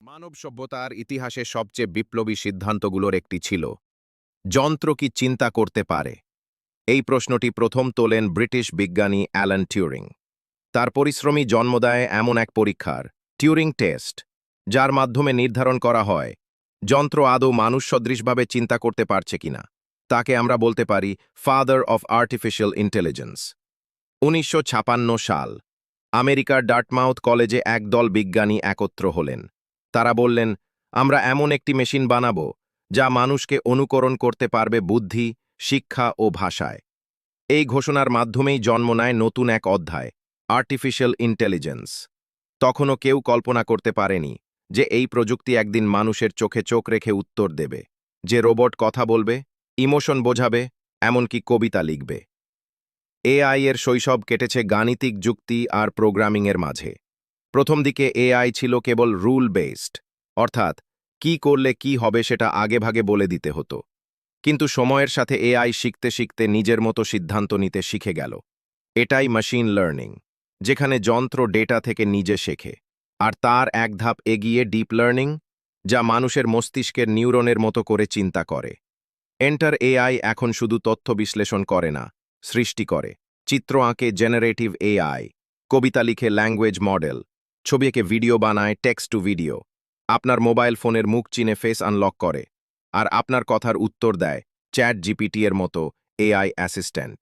মানব সভ্যতার ইতিহাসে সবচেয়ে বিপ্লবী সিদ্ধান্তগুলোর একটি ছিল, যন্ত্র কি চিন্তা করতে পারে? এই প্রশ্নটি প্রথম তোলেন ব্রিটিশ বিজ্ঞানী অ্যালান টিউরিং। তার পরিশ্রমী জন্ম দেয় এমন এক পরীক্ষার টিউরিং টেস্ট যার মাধ্যমে নির্ধারণ করা হয়, যন্ত্র আদৌ মানুষ সদৃশভাবে চিন্তা করতে পারছে কিনা? তাকে আমরা বলতে পারি ফাদার অফ আর্টিফিশিয়াল ইন্টেলিজেন্স উনিশশো সাল, আমেরিকার ডার্টমাউথ কলেজে একদল বিজ্ঞানী একত্র হলেন। তারা বললেন, আমরা এমন একটি মেশিন বানাব যা মানুষকে অনুকরণ করতে পারবে বুদ্ধি, শিক্ষা ও ভাষায়। এই ঘোষণার মাধ্যমেই জন্ম নেয় নতুন এক অধ্যায় আর্টিফিশিয়াল ইন্টেলিজেন্স তখনও কেউ কল্পনা করতে পারেনি যে এই প্রযুক্তি একদিন মানুষের চোখে চোখ রেখে উত্তর দেবে। যে রোবট কথা বলবে, ইমোশন বোঝাবে, এমনকি কবিতা লিখবে। এআই এর শৈশব কেটেছে গাণিতিক যুক্তি আর প্রোগ্রামিংয়ের মাঝে। প্রথম দিকে এআই ছিল কেবল রুল বেসড অর্থাৎ কি করলে কি হবে সেটা আগেভাগে বলে দিতে হতো। কিন্তু সময়ের সাথে এআই শিখতে শিখতে নিজের মতো সিদ্ধান্ত নিতে শিখে গেল। এটাই মেশিন লার্নিং যেখানে যন্ত্র ডেটা থেকে নিজে শেখে, আর তার এক ধাপ এগিয়ে ডিপ লার্নিং যা মানুষের মস্তিষ্কের নিউরনের মতো করে চিন্তা করে। এন্টার এআই এখন শুধু তথ্য বিশ্লেষণ করে না, সৃষ্টি করে। চিত্র আঁকে জেনারেটিভ এআই, কবিতা লিখে ল্যাঙ্গুয়েজ মডেল ছবি এঁকে ভিডিও বানায় টেক্সট টু ভিডিও। আপনার মোবাইল ফোনের মুখ চিনে ফেস আনলক করে। আর আপনার কথার উত্তর দেয় চ্যাট জিপিটি এর মতো এআই অ্যাসিস্ট্যান্ট।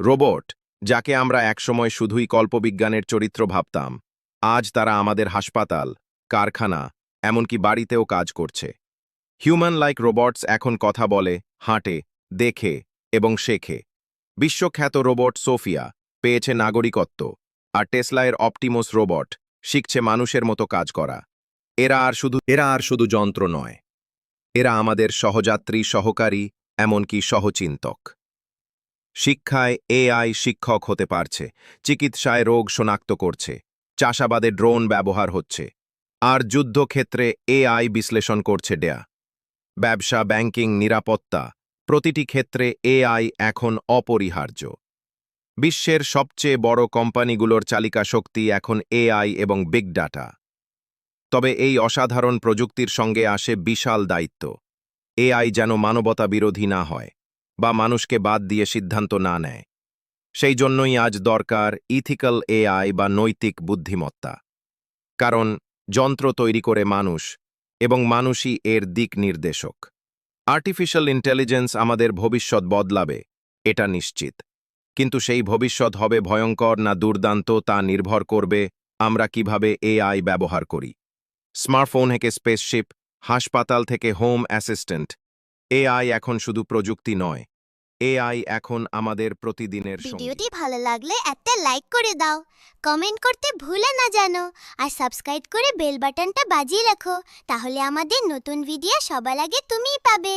রোবট, যাকে আমরা একসময় শুধুই কল্পবিজ্ঞানের চরিত্র ভাবতাম, আজ তারা আমাদের হাসপাতাল, কারখানা, এমনকি বাড়িতেও কাজ করছে। হিউম্যান লাইক রোবটস এখন কথা বলে, হাঁটে, দেখে এবং শেখে। বিশ্বখ্যাত রোবট সোফিয়া, পেয়েছে নাগরিকত্ব। আর টেসলায়ের অপটিমোস রোবট শিখছে মানুষের মতো কাজ করা। এরা আর শুধু, এরা আর শুধু যন্ত্র নয়। এরা আমাদের সহযাত্রী, সহকারী, এমনকি সহচিন্তক। শিক্ষায় এআই শিক্ষক হতে পারছে, চিকিৎসায় রোগ শনাক্ত করছে, চাষাবাদে ড্রোন ব্যবহার হচ্ছে, আর যুদ্ধক্ষেত্রে এআই বিশ্লেষণ করছে ডেয়া। ব্যবসা, ব্যাংকিং, নিরাপত্তা, প্রতিটি ক্ষেত্রে এআই এখন অপরিহার্য। বিশ্বের সবচেয়ে বড় কোম্পানিগুলোর চালিকা শক্তি এখন এআই এবং বিগ ডাটা। তবে এই অসাধারণ প্রযুক্তির সঙ্গে আসে বিশাল দায়িত্ব। এআই যেন মানবতা বিরোধী না হয় বা মানুষকে বাদ দিয়ে সিদ্ধান্ত না নেয়। সেই জন্যই আজ দরকার ইথিক্যাল এআই বা নৈতিক বুদ্ধিমত্তা। কারণ যন্ত্র তৈরি করে মানুষ এবং মানুষই এর দিক নির্দেশক। আর্টিফিশিয়াল ইন্টেলিজেন্স আমাদের ভবিষ্যৎ বদলাবে, এটা নিশ্চিত। কিন্তু সেই ভবিষ্যৎ হবে ভয়ঙ্কর না দুর্দান্ত, তা নির্ভর করবে আমরা কীভাবে এআই ব্যবহার করি। স্মার্টফোন থেকে স্পেসশিপ, হাসপাতাল থেকে হোম অ্যাসিস্ট্যান্ট। এআই এখন শুধু প্রযুক্তি নয়। এআই এখন আমাদের প্রতিদিনের ভিডিওটি ভালো লাগলে একটা লাইক করে দাও, কমেন্ট করতে ভুলে না জানো, আর সাবস্ক্রাইব করে বেল বাটনটা বাজিয়ে রাখো, তাহলে আমাদের নতুন ভিডিও সবার আগে তুমিই পাবে।